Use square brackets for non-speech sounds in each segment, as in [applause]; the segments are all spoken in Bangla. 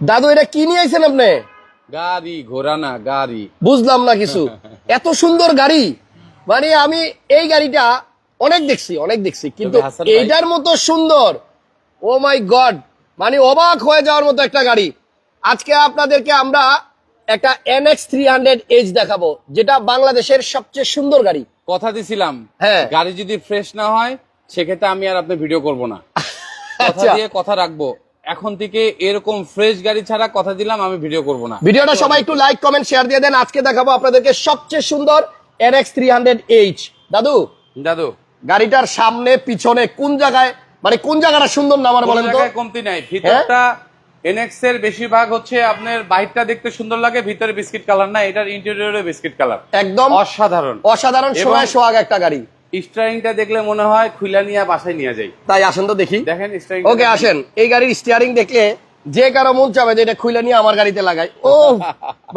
দাদু এটা কি নিয়ে আইছেন আপনি? গাড়ি ঘোড়া না গাড়ি। বুঝলাম না কিছু। এত সুন্দর গাড়ি। মানে আমি এই গাড়িটা অনেক দেখছি অনেক দেখছি। কিন্তু এইটার মতো সুন্দর ও মাই গড মানে অবাক হয়ে যাওয়ার মতো একটা গাড়ি। আজকে আপনাদেরকে আমরা একটা এনএক্স থ্রি হান্ড্রেড এইচ দেখাবো যেটা বাংলাদেশের সবচেয়ে সুন্দর গাড়ি। কথা দিছিলাম হ্যাঁ। গাড়ি যদি ফ্রেশ না হয় সেক্ষেত্রে আমি আর আপনি ভিডিও করব না। কথা আচ্ছা। দিয়ে কথা রাখব। এখন থেকে এরকম ফ্রেশ গাড়ি ছাড়া কথা দিলাম আমি ভিডিও করব না। ভিডিওটা সবাই একটু লাইক কমেন্ট শেয়ার দিয়ে দেন। আজকে দেখাবো আপনাদেরকে সবচেয়ে সুন্দর এনএক্স থ্রি হান্ড্রেড এইচ দাদু দাদু। গাড়িটার সামনে পিছনে কোন জায়গায়? মানে কোন জায়গাটা সুন্দর না আমার বলেন তো? কমতি নাই। ভিতরটা এনএক্স এর বেশিরভাগ হচ্ছে আপনার বাহিরটা দেখতে সুন্দর লাগে ভিতরে বিস্কিট কালার না এটার ইন্টেরিয়রে বিস্কিট কালার একদম অসাধারণ। অসাধারণ সময় সোহাগ একটা গাড়ি। স্টারিংটা দেখলে মনে হয় নিয়ে বাসায় নিয়ে যাই। তাই আসেন তো দেখি। দেখেন স্টারিং ওকে আসেন। এই গাড়ির স্টিয়ারিং দেখলে যে কারও মন চাবে যে এটা খুলে নিয়ে আমার গাড়িতে লাগাই ও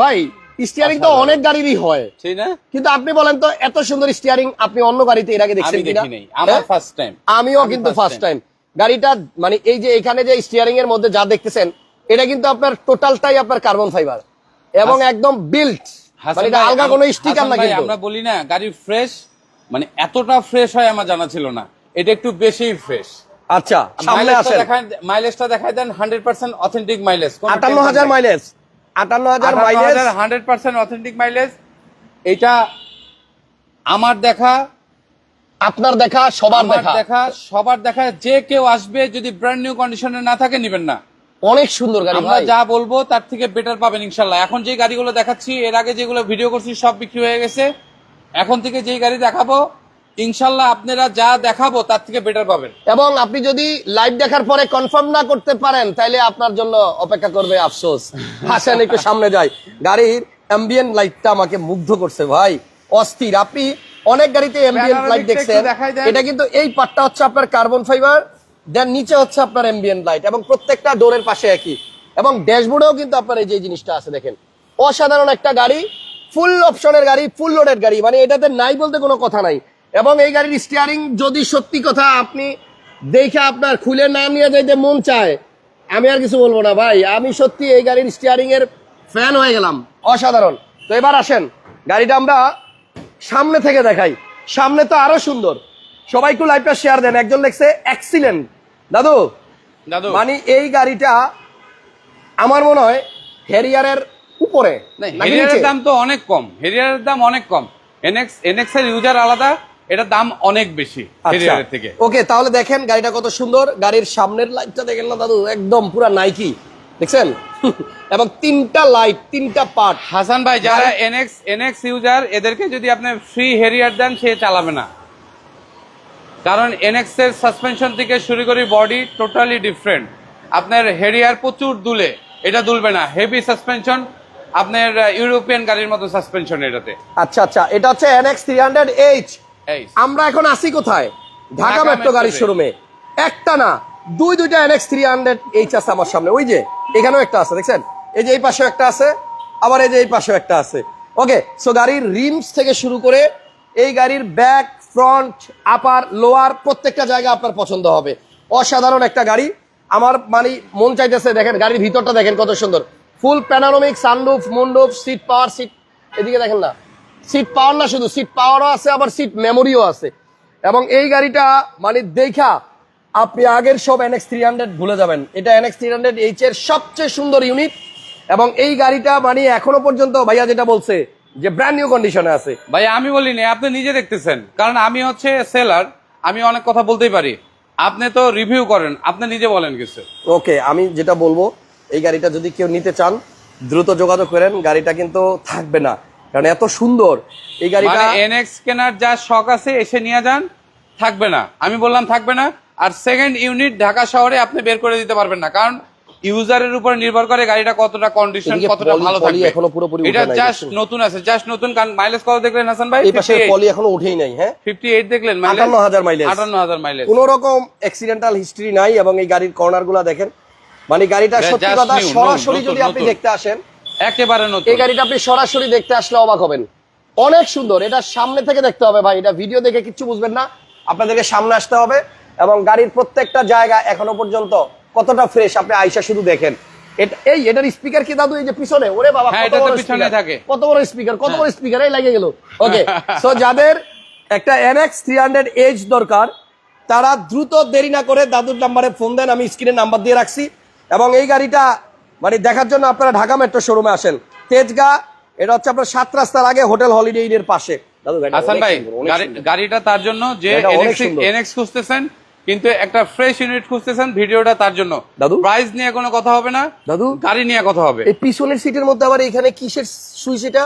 ভাই স্টিয়ারিং তো অনেক গাড়িরই হয়। সেই না? কিন্তু আপনি বলেন তো এত সুন্দর স্টিয়ারিং আপনি অন্য গাড়িতে এর আগে দেখছেন কিনা? আমার হ্যাঁ? ফার্স্ট টাইম আমিও কিন্তু ফার্স্ট টাইম গাড়িটা মানে এই যে এখানে যে স্টিয়ারিং এর মধ্যে যা দেখতেছেন এটা কিন্তু আপনার টোটালটাই আপনার কার্বন ফাইবার এবং একদম বিল্ট মানে আলগা কোনো স্টিকার না কিন্তু। আমরা বলি না গাড়ি ফ্রেশ মানে এতটা ফ্রেশ হয় আমার জানা ছিল না। এটা একটু বেশি ফ্রেশ আচ্ছা সামনে আসেন। মাইলেজটা দেখায় দেন হান্ড্রেড পার্সেন্ট অথেন্টিক মাইলেজ আটান্ন হাজার মাইলেজ আটান্ন হাজার mileage hundred percent authentic mileage এটা আমার দেখা। আপনার দেখা সবার দেখা। দেখা সবার দেখা। যে কেউ আসবে যদি ব্র্যান্ড নিউ কন্ডিশনে না থাকে নিবেন না। অনেক সুন্দর গাড়ি আমরা যা বলব তার থেকে বেটার পাবেন ইনশাল্লাহ। এখন যে গাড়িগুলো দেখাচ্ছি এর আগে যেগুলো ভিডিও করছি সব বিক্রি হয়ে গেছে। এখন থেকে যেই গাড়ি দেখাবো ইনশাল্লাহ আপনারা যা দেখাবো তার থেকে বেটার পাবেন। এবং আপনি যদি লাইভ দেখার পরে কনফার্ম না করতে পারেন তাহলে আপনার জন্য অপেক্ষা করবে আফসোস। আসেন একটু সামনে যাই। গাড়ির অ্যাম্বিয়েন্ট লাইটটা আমাকে মুগ্ধ করছে ভাই। অস্থির। আপনি অনেক গাড়িতে অ্যাম্বিয়েন্ট লাইট দেখছেন। এটা কিন্তু এই পার্টটা হচ্ছে আপনার কার্বন ফাইবার দেন নিচে হচ্ছে আপনার অ্যাম্বিয়েন্ট লাইট এবং প্রত্যেকটা ডোরের পাশে একই। এবং ড্যাশবোর্ডেও কিন্তু আপনার এই যে জিনিসটা আছে দেখেন। অসাধারণ একটা গাড়ি। ফুল অপশনের গাড়ি ফুল লোডেড গাড়ি। মানে এটাতে নাই বলতে কোনো কথা নাই। এবং এই গাড়ির স্টিয়ারিং যদি সত্যি কথা আপনি দেখে আপনার খুলে না নিয়ে যাইতে মন চায় আমি আর কিছু বলব না ভাই। আমি সত্যি এই গাড়ির স্টিয়ারিং এর ফ্যান হয়ে গেলাম। অসাধারণ। তো এবার আসেন গাড়িটা আমরা সামনে থেকে দেখাই। সামনে তো আরও সুন্দর। সবাই একটু লাইভটা শেয়ার দেন। একজন লেখছে অ্যাক্সিলেন্ট দাদু দাদু। মানে এই গাড়িটা আমার মনে হয় হেরিয়ারের উপরে। হেরিয়ারের? দাম তো অনেক কম। হেরিয়ারের দাম অনেক কম। এনএক্স এনএক্স এর ইউজার আলাদা এটার দাম অনেক বেশি আচ্ছা। হেরিয়ারের থেকে। ওকে তাহলে দেখেন গাড়িটা কত সুন্দর। গাড়ির সামনের লাইটটা দেখেন না দাদু একদম পুরা নাইকি দেখছেন? [laughs] এবং তিনটা লাইট তিনটা পার্ট হাসান ভাই যারা এনএক্স এনএক্স ইউজার এদেরকে যদি আপনি ফ্রি হেরিয়ার দেন সে চালাবে না। কারণ এনএক্স এর সাসপেনশন থেকে শুরু করে বডি টোটালি ডিফারেন্ট আপনার হেরিয়ার প্রচুর দুলে এটা দুলবে না। হেভি সাসপেনশন আপনার ইউরোপিয়ান গাড়ির মতো সাসপেনশন এটাতে। আচ্ছা আচ্ছা এটা হচ্ছে হান্ড্রেড এইচ এই আমরা এখন আসি কোথায়? ঢাকা মেট্রো গাড়ির। শোরুমে একটা না দুই দুইটা হান্ড্রেড এইচ আছে আমার সামনে। ওই যে এখানেও একটা আছে দেখছেন? এই যে এই পাশেও একটা আছে আবার এই যে এই পাশেও একটা আছে। ওকে সো গাড়ির রিমস থেকে শুরু করে এই গাড়ির ব্যাক ফ্রন্ট আপার লোয়ার প্রত্যেকটা জায়গা আপনার পছন্দ হবে। অসাধারণ একটা গাড়ি। আমার মানে মন চাইতেছে দেখেন গাড়ির ভিতরটা দেখেন কত সুন্দর। ফুল প্যানারোমিক সানরুফ মুন্ডুফ সিট পাওয়ার সিট এদিকে দেখেন না। সিট পাওয়ার না শুধু সিট পাওয়ারও আছে আবার সিট মেমোরিও আছে। এবং এই গাড়িটা মানে দেখা আপনি আগের সব এনএক্স থ্রি হান্ড্রেড ভুলে যাবেন। এটা এনএক্স থ্রি হান্ড্রেড এইচ এর সবচেয়ে সুন্দর ইউনিট এবং এই গাড়িটা মানে এখনও পর্যন্ত ভাইয়া যেটা বলছে যে ব্র্যান্ড নিউ কন্ডিশনে আছে। ভাই আমি বলিনি আপনি নিজে দেখতেছেন। কারণ আমি হচ্ছে সেলার আমি অনেক কথা বলতেই পারি। আপনি তো রিভিউ করেন আপনি নিজে বলেন কিছু। ওকে আমি যেটা বলব এই গাড়িটা যদি কেউ নিতে চান দ্রুত যোগাযোগ করেন গাড়িটা কিন্তু থাকবে না। কারণ এত সুন্দর এই গাড়িটা মানে এনএক্স কেনার যা শখ আছে এসে নিয়ে যান থাকবে না। আমি বললাম থাকবে না আর সেকেন্ড ইউনিট ঢাকা শহরে আপনি বের করে দিতে পারবেন না। কারণ ইউজারের উপর নির্ভর করে গাড়িটা কতটা কন্ডিশন কতটা ভালো থাকবে। এখনও পুরোপুরি এটা জাস্ট নতুন আছে জাস্ট নতুন কারণ মাইলেজ কত দেখলেন হাসান ভাই? এই পাশে পলি এখনও উঠেই নাই হ্যাঁ? ফিফটি এইট দেখলেন আটান্ন হাজার মাইলেজ আটান্ন হাজার মাইলেজ কোন রকম অ্যাক্সিডেন্টাল হিস্ট্রি নাই এবং এই গাড়ির কর্নারগুলা দেখেন মানে গাড়িটা সত্যি কথা সরাসরি যদি আপনি দেখতে আসেন একেবারে নতুন। এই গাড়িটা আপনি সরাসরি দেখতে আসলে অবাক হবেন। অনেক সুন্দর এটা সামনে থেকে দেখতে হবে ভাই এটা ভিডিও দেখে কিচ্ছু বুঝবেন না। আপনাদেরকে সামনে আসতে হবে এবং গাড়ির প্রত্যেকটা জায়গা এখনও পর্যন্ত কতটা ফ্রেশ আপনি আইসা শুধু দেখেন। এই এটার স্পিকার কি দাদু এই যে পিছনে? ওরে বাবা হ্যাঁ, কত বড় পিছনে থাকে। কত বড় স্পিকার কত বড় স্পিকার এই লাগে গেল। [laughs] ওকে সো যাদের একটা এনএক্স থ্রি হান্ড্রেড এইচ দরকার তারা দ্রুত দেরি না করে দাদুর নাম্বারে ফোন দেন আমি স্ক্রিনে নাম্বার দিয়ে রাখছি। এবং এই গাড়িটা মানে দেখার জন্য আপনারা ঢাকা মেট্রো শোরুমে আসেন। তেজগা এটা হচ্ছে আপনার সাত রাস্তার আগে হোটেল হলিডে ইনের পাশে। দাদু গাড়িটা হাসান ভাই তার জন্য যে। এনএক্স খুঁজতেছেন কিন্তু একটা ফ্রেশ ইউনিট খুঁজতেছেন ভিডিওটা তার জন্য। দাদু? প্রাইস নিয়ে কোনো কথা হবে না দাদু? গাড়ি নিয়ে কথা হবে। এই পিছনের সিটের মধ্যে আবার এখানে কিসের সুইচ এটা?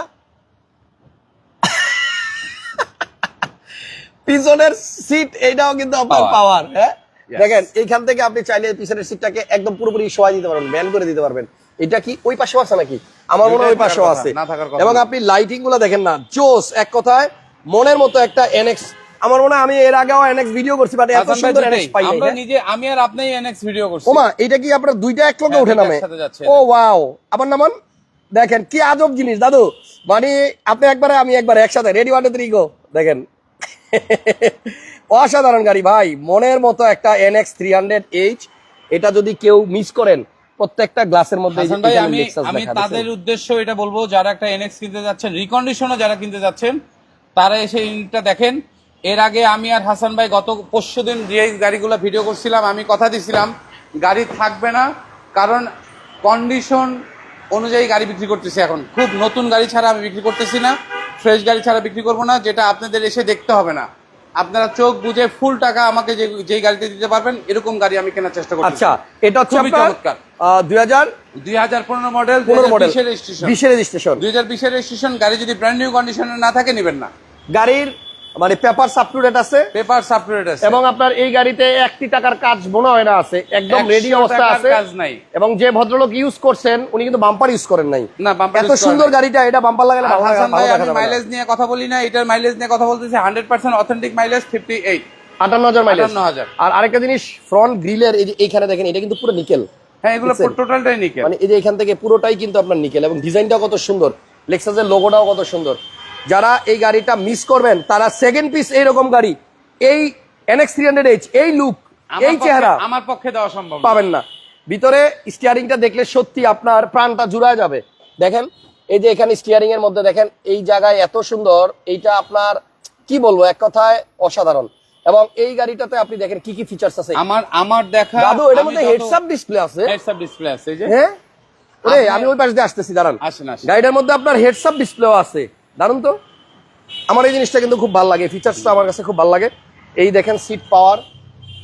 [laughs] পিছনের সিট এইটাও কিন্তু আপনার পাওয়ার। হ্যাঁ. দেখেন এইখান থেকে আপনি চাইলে পিছনের সিটটাকে একদম পুরোপুরি শোয়া দিতে পারবেন ব্যান করে দিতে পারবেন। এটা কি ওই পাশেও আছে নাকি? আমার মনে হয় ওই পাশেও আছে। এবং আপনি লাইটিংগুলো দেখেন না জোস এক কথায় মনের মতো একটা এনএক্স আমার মনে হয় আমি এর আগেও এনএক্স ভিডিও করছি বাট এত সুন্দর এনএক্স পাই আমরা? নিজে আমি আর আপনি এনএক্স ভিডিও করছি। ওমা এটা কি আপনার দুইটা এক লগে উঠে নামে? ও ওয়াও আবার নামান দেখেন কি আজব জিনিস দাদু। মানে আপনি একবারে আমি একবার একসাথে। Ready one two three go দেখেন অসাধারণ গাড়ি ভাই মনের মতো একটা এনএক্স থ্রি হান্ড্রেড এইচ এটা যদি কেউ মিস করেন প্রত্যেকটা গ্লাসের মধ্যে আমি তাদের উদ্দেশ্য এটা বলব যারা একটা এনএক্স কিনতে যাচ্ছেন রিকন্ডিশনও যারা কিনতে যাচ্ছেন তারা এসে ইউনিটটা দেখেন। এর আগে আমি আর হাসান ভাই গত পরশু দিন যে গাড়িগুলো ভিডিও করছিলাম আমি কথা দিছিলাম গাড়ি থাকবে না কারণ কন্ডিশন অনুযায়ী গাড়ি বিক্রি করতেছি এখন। খুব নতুন গাড়ি ছাড়া আমি বিক্রি করতেছি না। ফ্রেশ গাড়ি ছাড়া বিক্রি করব না যেটা আপনাদের এসে দেখতে হবে না। আপনারা চোখ বুঝে ফুল টাকা আমাকে যে যেই গাড়িতে দিতে পারবেন এরকম গাড়ি আমি কেনার চেষ্টা করছি আচ্ছা এটা হচ্ছে খুবই আপনার চমৎকার। দুই হাজার দুই হাজার পনেরো মডেল পনেরো মডেল রেজিস্ট্রেশন বিশের রেজিস্ট্রেশন দুই হাজার বিশের রেজিস্ট্রেশন গাড়ি যদি ব্র্যান্ড নিউ কন্ডিশনে না থাকে নেবেন না। গাড়ির মানে পেপার সাপটুডেট আছে। পেপার আছে। এবং আপনার এই গাড়িতে একটি টাকার কাজ মনে হয় না আছে একদম রেডি অবস্থা আছে। কাজ নাই। এবং যে ভদ্রলোক ইউজ করছেন উনি কিন্তু বাম্পার ইউজ করেন নাই। না, bumper এত সুন্দর গাড়িটা এটা বাম্পার লাগালে ভালো লাগা- আমি মাইলেজ নিয়ে কথা বলি না এটার মাইলেজ নিয়ে কথা বলতেছি hundred percent authentic mileage fifty eight আটান্ন হাজার মাইলেজ 58,000 আর আরেকটা জিনিস ফ্রন্ট গ্রিলের এই যে এইখানে দেখেন এটা কিন্তু পুরো নিকেল হ্যাঁ এগুলো? টোটালটাই নিকেল মানে এই যে এখান থেকে পুরোটাই কিন্তু আপনার নিকেল এবং ডিজাইনটাও কত সুন্দর লেক্সাসের লোগোটাও কত সুন্দর। যারা এই গাড়িটা মিস করবেন তারা সেকেন্ড পিস এইরকম গাড়ি। এই এনএক্স থ্রি হান্ড্রেড এইচ এই লুক এই চেহারা আমার পক্ষে দেওয়া সম্ভব। পাবেন না। ভিতরে স্টিয়ারিংটা দেখলে সত্যি আপনার প্রাণটা জুড়ায় যাবে। দেখেন এই যে এখানে স্টিয়ারিং এর মধ্যে দেখেন এই জায়গায় এত সুন্দর এইটা আপনার কি বলব এক কথায় অসাধারণ। এবং এই গাড়িটাতে আপনি দেখেন কি কি ফিচার্স আছে। আমার আমার দেখা দাদু এটার মধ্যে হেডস আপ ডিসপ্লে আছে। হেডস আপ ডিসপ্লে আছে এই যে। হ্যাঁ? আমি ওই পাশে দিয়ে আসতেছি দাঁড়ান। আসেন আসেন। গাড়িটার মধ্যে আপনার হেডস আপ ডিসপ্লেও আছে। দারুণ তো? আমার এই জিনিসটা কিন্তু খুব ভালো লাগে ফিচার্সটা আমার কাছে খুব ভালো লাগে। এই দেখেন সিট পাওয়ার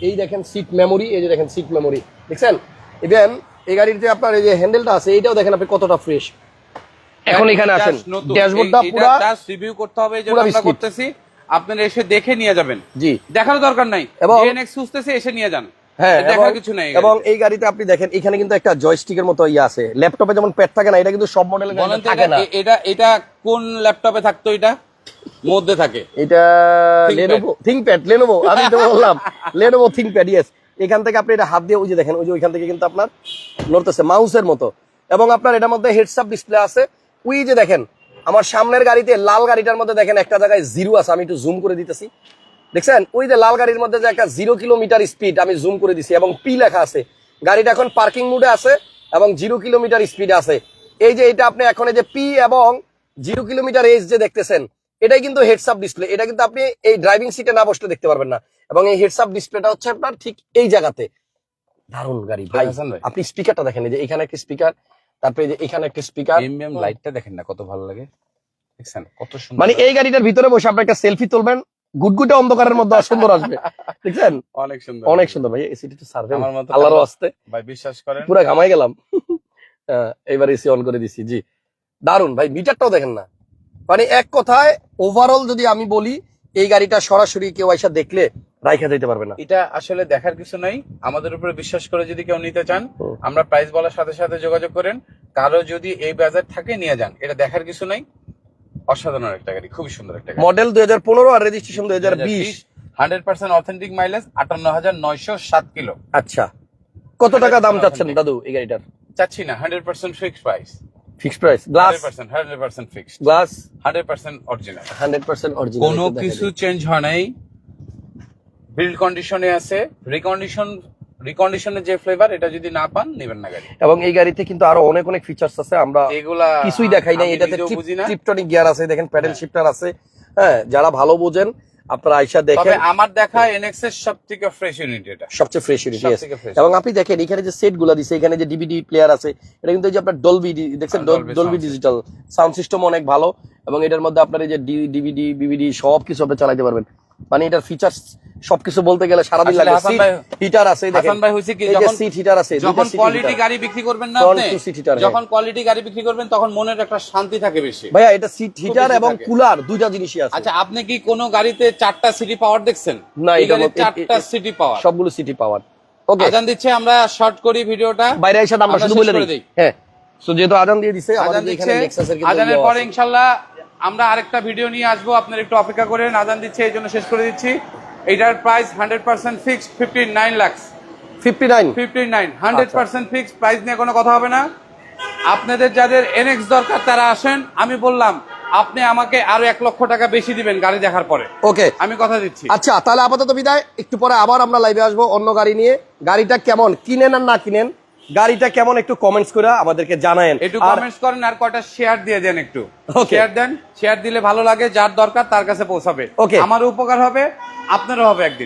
এই দেখেন সিট মেমোরি এই যে দেখেন সিট মেমোরি দেখছেন? ইভেন এই গাড়ির যে আপনার এই যে হ্যান্ডেলটা আছে এইটাও দেখেন আপনি কতটা ফ্রেশ এখন এখানে আসেন ড্যাশবোর্ডটা পুরা এটা করতে হবে পুরা আমরা করতেছি। আপনারা এসে দেখে নিয়ে যাবেন। জি। দেখার দরকার নাই। এবং- এসে নিয়ে যান। দেখার এবং- কিছু নাই এবং এই গাড়িতে আপনি দেখেন এখানে কিন্তু একটা জয়স্টিকের মতো ইয়ে আছে। ল্যাপটপে যেমন প্যাড থাকে না এটা কিন্তু সব তো থাকে না। এটা এটা কোন ল্যাপটপে থাকতো এটা? মধ্যে থাকে। এটা লেনোভো থিংকপ্যাড লেনোভো আমি তো বললাম লেনোভো থিংকপ্যাড ইয়েস এখান থেকে আপনি এটা হাত দিয়ে ওই যে দেখেন ওই যে ওইখান থেকে কিন্তু আপনার নড়তেছে মাউসের মতো। এবং আপনার এটার মধ্যে হেডসআপ ডিসপ্লে আছে। ওই যে দেখেন আমার সামনের গাড়িতে লাল গাড়িটার মধ্যে দেখেন একটা জায়গায় জিরো আছে আমি একটু জুম করে দিতেছি। দেখছেন? ওই যে লাল গাড়ির মধ্যে যে একটা জিরো কিলোমিটার স্পিড আমি জুম করে দিছি এবং পি লেখা আছে। গাড়িটা এখন পার্কিং মোডে আছে এবং জিরো কিলোমিটার স্পিড আছে। এই যে এটা আপনি এখন এই যে পি এবং জিরো কিলোমিটার এজ যে দেখতেছেন এটাই কিন্তু হেডসআপ ডিসপ্লে এটা কিন্তু আপনি এই ড্রাইভিং সিটে না বসলে দেখতে পারবেন না। এবং এই হেডসআপ ডিসপ্লেটা হচ্ছে আপনার ঠিক এই জায়গাতে। দারুণ গাড়ি ভাই। আপনি স্পিকারটা দেখেন এই যে এখানে একটা স্পিকার তারপরে এই যে এখানে একটা স্পিকার লাইটটা দেখেন না কত ভালো লাগে। দেখছেন কত সুন্দর মানে এই গাড়িটার ভিতরে বসে আপনি একটা সেলফি তুলবেন গুটগুটে অন্ধকারের মধ্যে সুন্দর আসবে। দেখছেন? অনেক সুন্দর। অনেক সুন্দর ভাই এসিটা একটু সার্ভে আল্লাহর আসতে ভাই বিশ্বাস করেন? পুরো ঘামাই গেলাম। এবার এসি অন করে দিছি জি। দারুণ ভাই মিটারটাও দেখেন না। মানে এক কথায় ওভারঅল যদি আমি বলি এই গাড়িটা সরাসরি কেউ আইসা দেখলে রাইখা যেতে পারবে না। এটা আসলে দেখার কিছু নাই। আমাদের উপরে বিশ্বাস করে যদি কেউ নিতে চান আমরা প্রাইস বলার সাথে সাথে যোগাযোগ করেন। কারও যদি এই বাজার থাকে নিয়ে যান। এটা দেখার কিছু নাই। অসাধারণ একটা গাড়ি খুবই সুন্দর একটা গাড়ি। মডেল দুই হাজার পনেরো আর রেজিস্ট্রেশন দুই হাজার বিশ। হান্ড্রেড পার্সেন্ট অথেন্টিক মাইলেজ আটান্ন হাজার নয়শো সাত কিলো। আচ্ছা। কত টাকা দাম চাচ্ছেন দাদু এই গাড়িটার? চাচ্ছি না hundred percent fixed price fixed price glass hundred percent hundred percent fixed glass hundred percent original hundred percent original কোনো কিছু চেঞ্জ হয় নাই। বিল্ড কন্ডিশনে আছে রিকন্ডিশন রিকন্ডিশনের যে ফ্লেভার এটা যদি না পান নেবেন না গাড়ি। এবং এই গাড়িতে কিন্তু আরও অনেক অনেক ফিচার্স আছে আমরা এগুলা কিছুই দেখাই নাই। এটাতে ট্রিপটনিক গিয়ার আছে দেখেন প্যাডেল শিফটার আছে। হ্যাঁ যারা ভালো বোঝেন আপনারা আইসা দেখেন। আমার দেখা এনএক্স এর সব থেকে ফ্রেশ ইউনিট এটা। সবচেয়ে ফ্রেশ ইউনিট এবং আপনি দেখেন এখানে যে সেটগুলা দিছে এখানে যে ডিভিডি প্লেয়ার আছে এটা কিন্তু যে আপনার ডলবি দেখছেন? ডলবি ডিজিটাল সাউন্ড সিস্টেম অনেক ভালো। এবং এটার মধ্যে আপনার এই যে ডিভিডি বিভিডি সব কিছু আপনি চালাতে পারবেন। মানে এটার ফিচার্স সবকিছু বলতে গেলে সারাদিন লাগে। হিটার আছে দেখেন। হাসান ভাই হয়েছে কি? যখন সিট হিটার আছে যখন কোয়ালিটি গাড়ি বিক্রি করবেন না আপনি হ্যাঁ। যখন কোয়ালিটি গাড়ি বিক্রি করবেন তখন মনের একটা শান্তি থাকে বেশি। ভাইয়া এটা সিট হিটার এবং কুলার দুইটা জিনিসই আছে। আচ্ছা আপনি কি কোনো গাড়িতে চারটা সিটি পাওয়ার দেখছেন? না এটা চারটা সিটি পাওয়ার সবগুলো সিটি পাওয়ার ওকে আজান দিচ্ছে আমরা শর্ট করি ভিডিওটা। বাইরে এসে আমরা শুধু বলে দিই। হ্যাঁ। সো যেহেতু আজান দিয়ে দিছে আজান দিচ্ছে। আজানের পরে আছে। ইনশাল্লাহ আমরা আরেকটা ভিডিও নিয়ে আসব। আপনারা একটু অপেক্ষা করেন। আজান দিচ্ছে এই জন্য শেষ করে দিচ্ছি। এটার price hundred percent fix fifty nine lakhs 59 fifty nine hundred percent fix price নিয়ে কোনো কথা হবে না। আপনাদের যাদের এনএক্স দরকার তারা আসেন। আমি বললাম আপনি আমাকে আরও এক লক্ষ টাকা বেশি দিবেন গাড়ি দেখার পরে। ওকে। আমি কথা দিচ্ছি। আচ্ছা তাহলে আপাতত বিদায়। একটু পরে আবার আমরা লাইভে আসব অন্য গাড়ি নিয়ে। গাড়িটা কেমন? কিনেন আর না কিনেন? গাড়িটা কেমন একটু কমেন্টস করে আমাদেরকে জানায়েন। একটু কমেন্টস করেন আর কটা শেয়ার দিয়ে দেন একটু। শেয়ার দেন শেয়ার দিলে ভালো লাগে যার দরকার তার কাছে পৌঁছাবে। ওকে আমারও উপকার হবে আপনারও হবে একদিন।